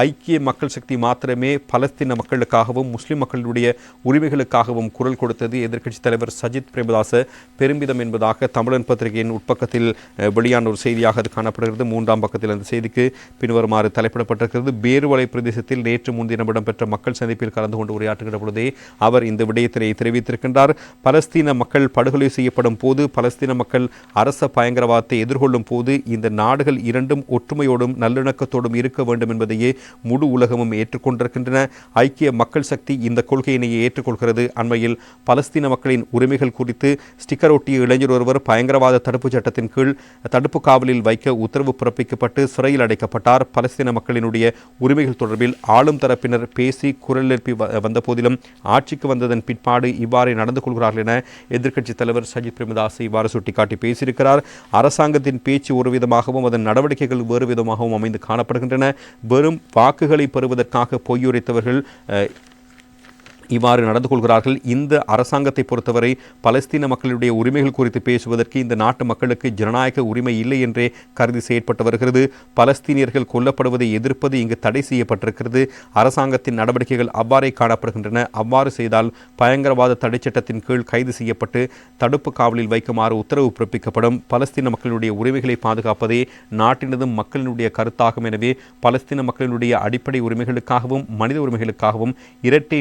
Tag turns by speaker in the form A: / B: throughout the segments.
A: ஐக்கிய மக்கள் சக்தி மாத்திரமே பலஸ்தீன மக்களுக்காகவும் முஸ்லிம் மக்களுடைய உரிமைகளுக்காகவும் குரல் கொடுத்தது எதிர்க்கட்சித் தலைவர் சஜித் பிரேமதாச. பெருமிதம் என்பதாக தமிழன் பத்திரிகையின் உட்பக்கத்தில் வெளியான ஒரு செய்தியாக அது காணப்படுகிறது. மூன்றாம் பக்கத்தில் அந்த செய்திக்கு பின்வருமாறு தலைப்பிடப்பட்டிருக்கிறது. பேருவலை பிரதேசத்தில் நேற்று முன்தினம் இடம்பெற்ற மக்கள் சந்திப்பில் கலந்து கொண்டு உரையாற்றுகிற பொழுதே அவர் இந்த விடயத்தினை தெரிவித்திருக்கின்றார். பலஸ்தீன மக்கள் படுகொலை செய்யப்படும் போது பலஸ்தீன மக்கள் அரச பயங்கரவாதத்தை எதிர்கொள்ளும் போது இந்த நாடுகள் இரண்டும் ஒற்றுமையோடும் நல்லிணக்கத்தோடும் இருக்க வேண்டும் என்பதையே முழு உலகமும் ஏற்றுக்கொண்டிருக்கின்றன. ஐக்கிய மக்கள் சக்தி இந்த கொள்கையினையே ஏற்றுக்கொள்கிறது. அண்மையில் பலஸ்தீன மக்களின் உரிமைகள் குறித்து ஸ்டிக்கர் ஒட்டிய இளைஞர் ஒருவர் பயங்கரவாத தடுப்பு சட்டத்தின் கீழ் தடுப்பு காவலில் வைக்க உத்தரவு பிறப்பிக்கப்பட்டு சிறையில் அடைக்கப்பட்டார். பலஸ்தீன மக்களினுடைய உரிமைகள் தொடர்பில் ஆளும் தரப்பினர் பேசி குரல் எழுப்பி வ- வந்த போதிலும் ஆட்சிக்கு வந்ததன் பிற்பாடு இவ்வாறு நடந்து கொள்கிறார்கள் என எதிர்க்கட்சித் தலைவர் சஜித் பிரேமதாஸ் இவ்வாறு சுட்டிக்காட்டி பேசியிருக்கிறார். அரசாங்கத்தின் பேச்சு ஒரு விதமாகவும் அதன் நடவடிக்கைகள் வேறு விதமாகவும் அமைந்து காணப்படுகின்றன. வெறும் வாக்குகளை பெறுவதற்காக பொய்யுரைத்தவர்கள் அஹ், இவ்வாறு நடந்து கொள்கிறார்கள். இந்த அரசாங்கத்தை பொறுத்தவரை பலஸ்தீன மக்களுடைய உரிமைகள் குறித்து பேசுவதற்கு இந்த நாட்டு மக்களுக்கு ஜனநாயக உரிமை இல்லை என்றே கருதி செயற்பட்டு வருகிறது. பலஸ்தீனியர்கள் கொல்லப்படுவதை எதிர்ப்பது இங்கு தடை செய்யப்பட்டிருக்கிறது. அரசாங்கத்தின் நடவடிக்கைகள் அவ்வாறே காணப்படுகின்றன. அவ்வாறு செய்தால் பயங்கரவாத தடை சட்டத்தின் கீழ் கைது செய்யப்பட்டு தடுப்பு காவலில் வைக்குமாறு உத்தரவு பிறப்பிக்கப்படும். பலஸ்தீன மக்களுடைய உரிமைகளை பாதுகாப்பதே நாட்டினதும் மக்களினுடைய கருத்தாகும். எனவே பலஸ்தீன மக்களினுடைய அடிப்படை உரிமைகளுக்காகவும் மனித உரிமைகளுக்காகவும் இரட்டை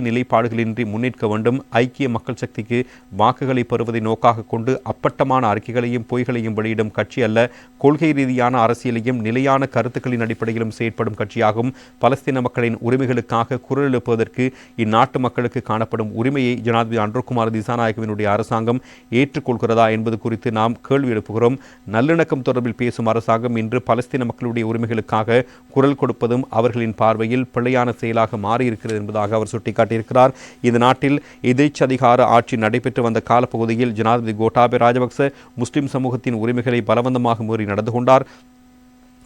A: நிலைப்பாடுகளின்றி முன்னேற்க வேண்டும். ஐக்கிய மக்கள் சக்திக்கு வாக்குகளை பெறுவதை நோக்காக கொண்டு அப்பட்டமான அறிக்கைகளையும் பொய்களையும் வெளியிடும் கட்சி அல்ல. கொள்கை ரீதியான அரசியலையும் நிலையான கருத்துக்களின் அடிப்படையிலும் செயற்படும் கட்சியாகும். பலஸ்தீன மக்களின் உரிமைகளுக்காக குரல் எழுப்புவதற்கு இந்நாட்டு மக்களுக்கு காணப்படும் உரிமையை ஜனாதிபதி அன்ருகுமார் திசாநாயகவினுடைய அரசாங்கம் ஏற்றுக்கொள்கிறதா என்பது குறித்து நாம் கேள்வி எழுப்புகிறோம். நல்லிணக்கம் தொடர்பில் பேசும் அரசாங்கம் இன்று பலஸ்தீன மக்களுடைய உரிமைகளுக்காக குரல் கொடுப்பதும் அவர்களின் பார்வையில் பிழையான செயலாக மாறியிருக்கிறது என்பதாக அவர் சுட்டிக்காட்டியிருக்கிறார். இந்த நாட்டில் எதேச்சதிகார ஆட்சி நடைபெற்று வந்த காலப்பகுதியில் ஜனாதிபதி கோட்டாபே ராஜபக்ச முஸ்லிம் சமூகத்தின் உரிமைகளை பலவந்தமாக மீறி நடந்து கொண்டார்.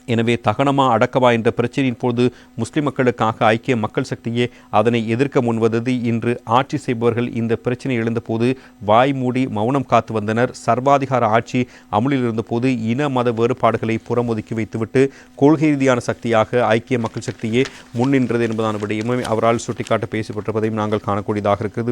A: எனவே தகனமா அடக்கவா என்ற பிரச்சனையின் போது முஸ்லிம் மக்களுக்காக ஐக்கிய மக்கள் சக்தியே அதனை எதிர்க்க முன்வந்தது. இன்று ஆட்சி செய்பவர்கள் இந்த பிரச்சனை எழுந்தபோது வாய் மூடி மௌனம் காத்து வந்தனர். சர்வாதிகார ஆட்சி அமுலில் இருந்தபோது இன மத வேறுபாடுகளை புறமொதுக்கி வைத்துவிட்டு கொள்கை ரீதியான சக்தியாக ஐக்கிய மக்கள் சக்தியே முன்னின்றது என்பதான விடயமும் அவரால் சுட்டிக்காட்ட பேசப்பட்டிருப்பதையும் நாங்கள் காணக்கூடியதாக இருக்கிறது